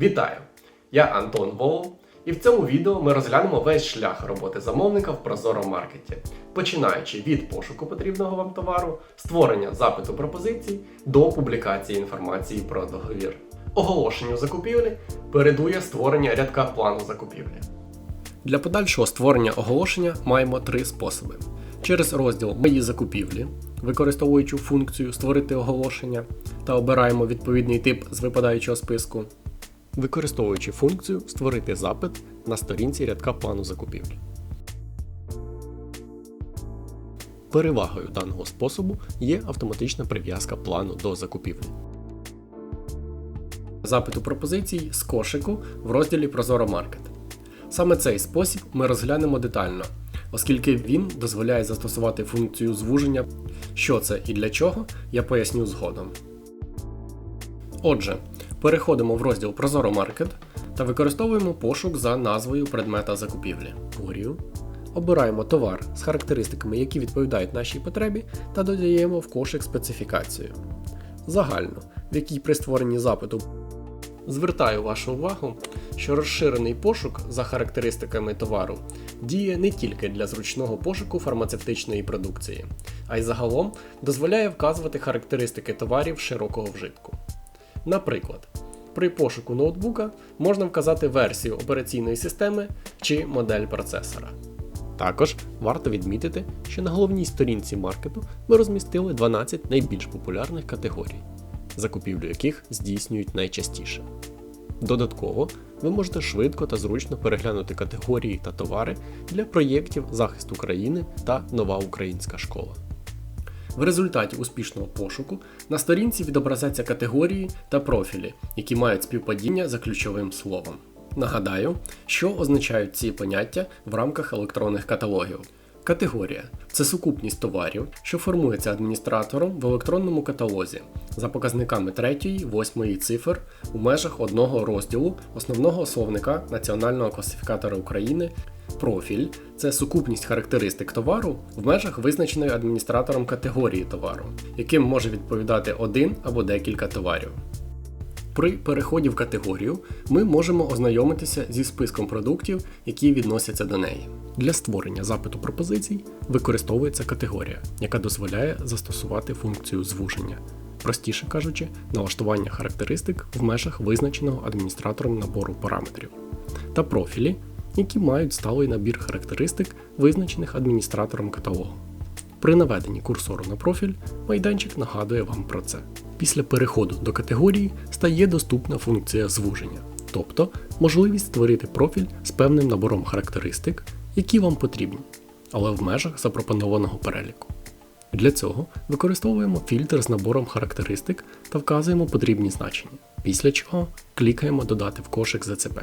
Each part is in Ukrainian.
Вітаю! Я Антон Волов, і в цьому відео ми розглянемо весь шлях роботи замовника в Прозоро Маркеті, починаючи від пошуку потрібного вам товару, створення запиту пропозицій до публікації інформації про договір. Оголошенню закупівлі передує створення рядка плану закупівлі. Для подальшого створення оголошення маємо три способи: через розділ Мої закупівлі, використовуючи функцію Створити оголошення та обираємо відповідний тип з випадаючого списку, використовуючи функцію Створити запит на сторінці рядка плану закупівлі. Перевагою даного способу є автоматична прив'язка плану до закупівлі. Запиту пропозицій з кошику в розділі Прозоро Маркет. Саме цей спосіб ми розглянемо детально, оскільки він дозволяє застосувати функцію звуження. Що це і для чого, я поясню згодом. Отже, переходимо в розділ Прозоро Маркет та використовуємо пошук за назвою предмета закупівлі. Курію. Обираємо товар з характеристиками, які відповідають нашій потребі, та додаємо в кошик специфікацію. Загально, в якій при створенні запиту Звертаю вашу увагу, що розширений пошук за характеристиками товару діє не тільки для зручного пошуку фармацевтичної продукції, а й загалом дозволяє вказувати характеристики товарів широкого вжитку. Наприклад, при пошуку ноутбука можна вказати версію операційної системи чи модель процесора. Також варто відмітити, що на головній сторінці маркету ми розмістили 12 найбільш популярних категорій закупівлю яких здійснюють найчастіше. Додатково, ви можете швидко та зручно переглянути категорії та товари для проєктів захисту країни та нова українська школа. В результаті успішного пошуку на сторінці відобразяться категорії та профілі, які мають співпадіння за ключовим словом. Нагадаю, що означають ці поняття в рамках електронних каталогів. Категорія це сукупність товарів, що формується адміністратором в електронному каталозі за показниками 3, 8 цифр у межах одного розділу основного словника Національного класифікатора України. Профіль це сукупність характеристик товару в межах визначеної адміністратором категорії товару, яким може відповідати один або декілька товарів. При переході в категорію ми можемо ознайомитися зі списком продуктів, які відносяться до неї. Для створення запиту пропозицій використовується категорія, яка дозволяє застосувати функцію звуження, простіше кажучи, налаштування характеристик в межах визначеного адміністратором набору параметрів, та профілі, які мають сталий набір характеристик, визначених адміністратором каталогу. При наведенні курсору на профіль майданчик нагадує вам про це. Після переходу до категорії стає доступна функція звуження, тобто можливість створити профіль з певним набором характеристик, які вам потрібні, але в межах запропонованого переліку. Для цього використовуємо фільтр з набором характеристик та вказуємо потрібні значення, після чого клікаємо Додати в кошик ЗЦП.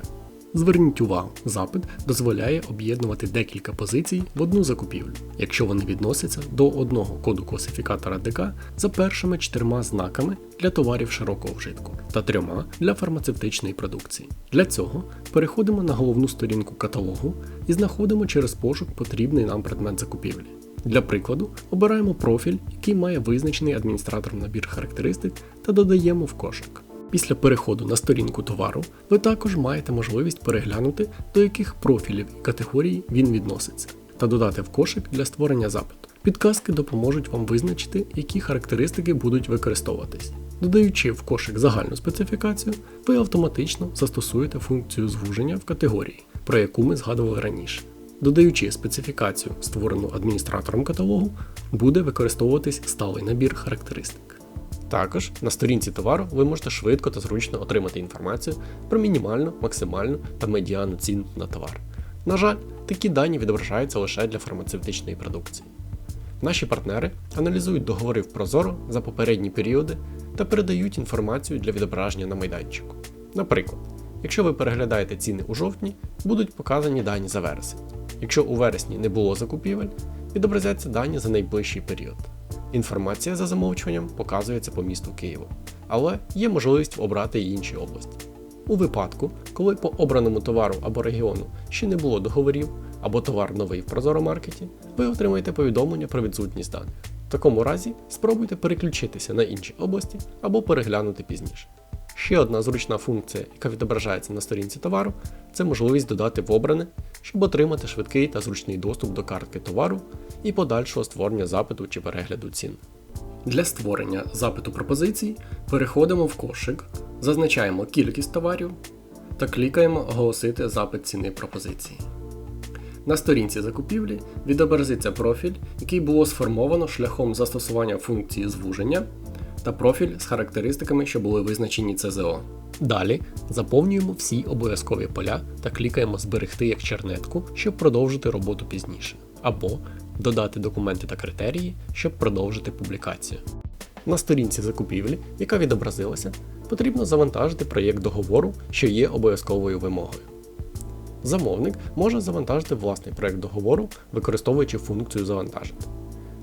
Зверніть увагу, запит дозволяє об'єднувати декілька позицій в одну закупівлю, якщо вони відносяться до одного коду класифікатора ДК за першими чотирма знаками для товарів широкого вжитку та трьома для фармацевтичної продукції. Для цього переходимо на головну сторінку каталогу і знаходимо через пошук потрібний нам предмет закупівлі. Для прикладу, обираємо профіль, який має визначений адміністратором набір характеристик та додаємо в кошик. Після переходу на сторінку товару ви також маєте можливість переглянути, до яких профілів і категорій він відноситься, та додати в кошик для створення запиту. Підказки допоможуть вам визначити, які характеристики будуть використовуватись. Додаючи в кошик загальну специфікацію, ви автоматично застосуєте функцію звуження в категорії, про яку ми згадували раніше. Додаючи специфікацію, створену адміністратором каталогу, буде використовуватись сталий набір характеристик. Також на сторінці товару ви можете швидко та зручно отримати інформацію про мінімальну, максимальну та медіану ціну на товар. На жаль, такі дані відображаються лише для фармацевтичної продукції. Наші партнери аналізують договори в Прозоро за попередні періоди та передають інформацію для відображення на майданчику. Наприклад, якщо ви переглядаєте ціни у жовтні, будуть показані дані за вересень. Якщо у вересні не було закупівель, відобразяться дані за найближчий період. Інформація за замовчуванням показується по місту Києву, але є можливість обрати і інші області. У випадку, коли по обраному товару або регіону ще не було договорів, або товар новий в Прозоро-маркеті, ви отримаєте повідомлення про відсутність даних. В такому разі спробуйте переключитися на інші області або переглянути пізніше. Ще одна зручна функція, яка відображається на сторінці товару, це можливість додати в обране, щоб отримати швидкий та зручний доступ до картки товару і подальшого створення запиту чи перегляду цін. Для створення запиту пропозицій переходимо в кошик, зазначаємо кількість товарів та клікаємо Оголосити запит ціни пропозиції. На сторінці закупівлі відобразиться профіль, який було сформовано шляхом застосування функції звуження та профіль з характеристиками, що були визначені ЦЗО. Далі заповнюємо всі обов'язкові поля та клікаємо Зберегти як чернетку, щоб продовжити роботу пізніше, або додати документи та критерії, щоб продовжити публікацію. На сторінці закупівлі, яка відобразилася, потрібно завантажити проєкт договору, що є обов'язковою вимогою. Замовник може завантажити власний проєкт договору, використовуючи функцію завантажити.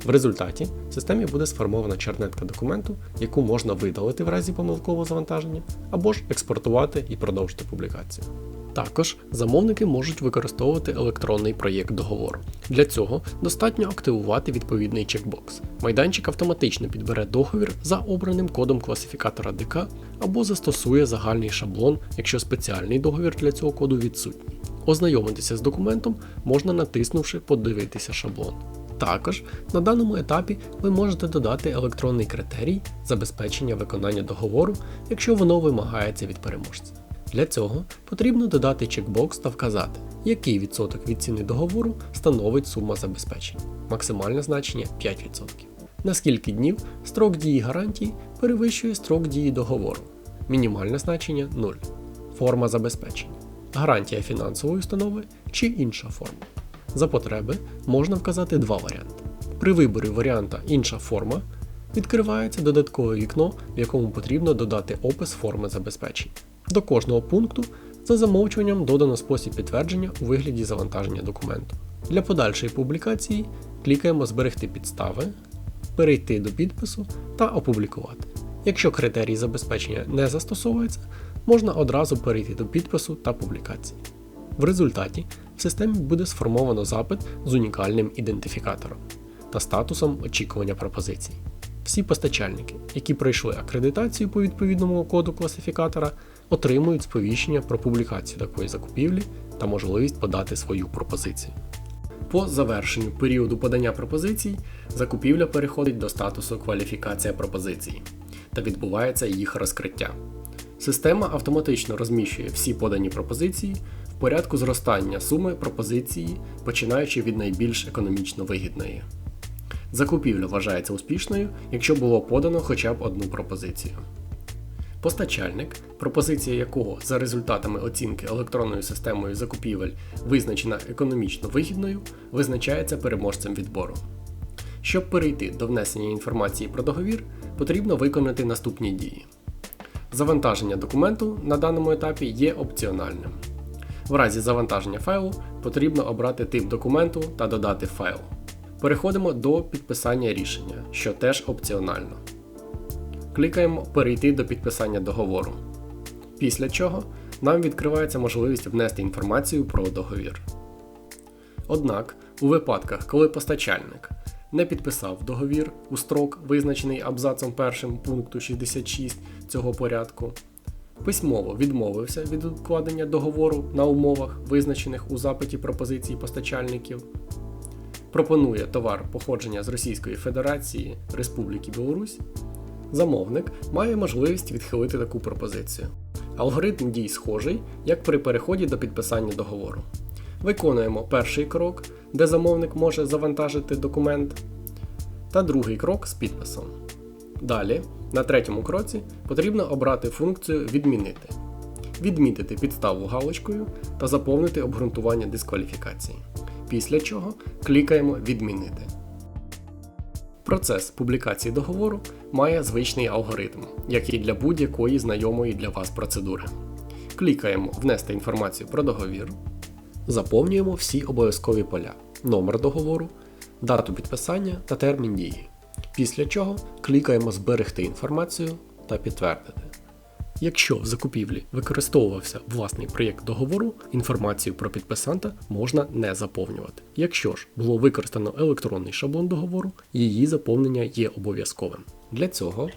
В результаті в системі буде сформована чернетка документу, яку можна видалити в разі помилкового завантаження, або ж експортувати і продовжити публікацію. Також замовники можуть використовувати електронний проєкт договору. Для цього достатньо активувати відповідний чекбокс. Майданчик автоматично підбере договір за обраним кодом класифікатора ДК або застосує загальний шаблон, якщо спеціальний договір для цього коду відсутній. Ознайомитися з документом можна натиснувши Подивитися шаблон. Також на даному етапі ви можете додати електронний критерій забезпечення виконання договору, якщо воно вимагається від переможця. Для цього потрібно додати чекбокс та вказати, який відсоток від ціни договору становить сума забезпечення. Максимальне значення 5%. На скільки днів строк дії гарантії перевищує строк дії договору. Мінімальне значення 0. Форма забезпечення. Гарантія фінансової установи чи інша форма. За потреби можна вказати два варіанти. При виборі варіанта інша форма відкривається додаткове вікно, в якому потрібно додати опис форми забезпечення. До кожного пункту за замовчуванням додано спосіб підтвердження у вигляді завантаження документу. Для подальшої публікації клікаємо Зберегти підстави, перейти до підпису та опублікувати. Якщо критерій забезпечення не застосовується, можна одразу перейти до підпису та публікації. В результаті в системі буде сформовано запит з унікальним ідентифікатором та статусом очікування пропозицій. Всі постачальники, які пройшли акредитацію по відповідному коду класифікатора, отримують сповіщення про публікацію такої закупівлі та можливість подати свою пропозицію. По завершенню періоду подання пропозицій закупівля переходить до статусу кваліфікація пропозиції та відбувається їх розкриття. Система автоматично розміщує всі подані пропозиції порядку зростання суми пропозиції, починаючи від найбільш економічно вигідної. Закупівля вважається успішною, якщо було подано хоча б одну пропозицію. Постачальник, пропозиція якого за результатами оцінки електронною системою закупівель визначена економічно вигідною, визначається переможцем відбору. Щоб перейти до внесення інформації про договір, потрібно виконати наступні дії. Завантаження документу на даному етапі є опціональним. В разі завантаження файлу потрібно обрати тип документу та додати файл. Переходимо до підписання рішення, що теж опціонально. Клікаємо Перейти до підписання договору. Після чого нам відкривається можливість внести інформацію про договір. Однак, у випадках, коли постачальник не підписав договір у строк, визначений абзацом 1 пункту 66 цього порядку, письмово відмовився від укладення договору на умовах, визначених у запиті пропозиції постачальників, пропонує товар походження з Російської Федерації Республіки Білорусь, замовник має можливість відхилити таку пропозицію. Алгоритм дій схожий, як при переході до підписання договору. Виконуємо перший крок, де замовник може завантажити документ, та другий крок з підписом. Далі, на третьому кроці, потрібно обрати функцію Відмінити, відмітити підставу галочкою та заповнити обґрунтування дискваліфікації. Після чого клікаємо Відмінити. Процес публікації договору має звичний алгоритм, як і для будь-якої знайомої для вас процедури. Клікаємо Внести інформацію про договір. Заповнюємо всі обов'язкові поля, номер договору, дату підписання та термін дії. Після чого клікаємо Зберегти інформацію та підтвердити. Якщо в закупівлі використовувався власний проєкт договору, інформацію про підписанта можна не заповнювати. Якщо ж було використано електронний шаблон договору, її заповнення є обов'язковим. Для цього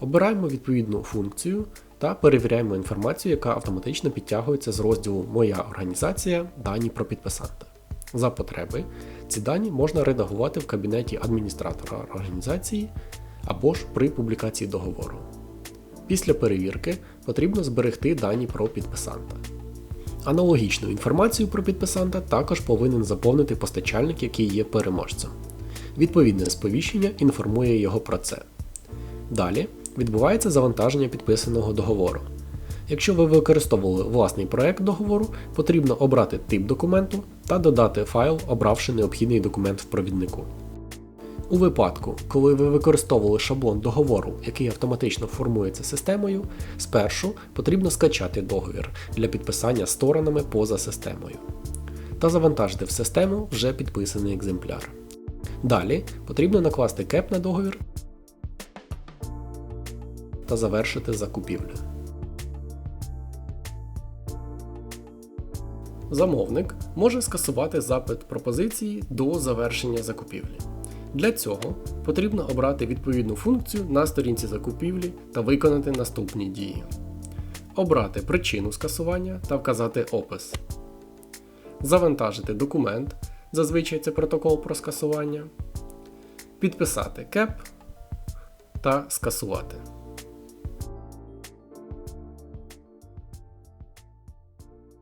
обираємо відповідну функцію та перевіряємо інформацію, яка автоматично підтягується з розділу Моя організація дані про підписанта. За потреби ці дані можна редагувати в кабінеті адміністратора організації або ж при публікації договору. Після перевірки потрібно зберегти дані про підписанта. Аналогічну інформацію про підписанта також повинен заповнити постачальник, який є переможцем. Відповідне сповіщення інформує його про це. Далі відбувається завантаження підписаного договору. Якщо ви використовували власний проект договору, потрібно обрати тип документу та додати файл, обравши необхідний документ в провіднику. У випадку, коли ви використовували шаблон договору, який автоматично формується системою, спершу потрібно скачати договір для підписання сторонами поза системою та завантажити в систему вже підписаний екземпляр. Далі потрібно накласти кеп на договір та завершити закупівлю. Замовник може скасувати запит пропозиції до завершення закупівлі. Для цього потрібно обрати відповідну функцію на сторінці закупівлі та виконати наступні дії. Обрати причину скасування та вказати опис. Завантажити документ, зазвичай це протокол про скасування. Підписати КЕП та скасувати.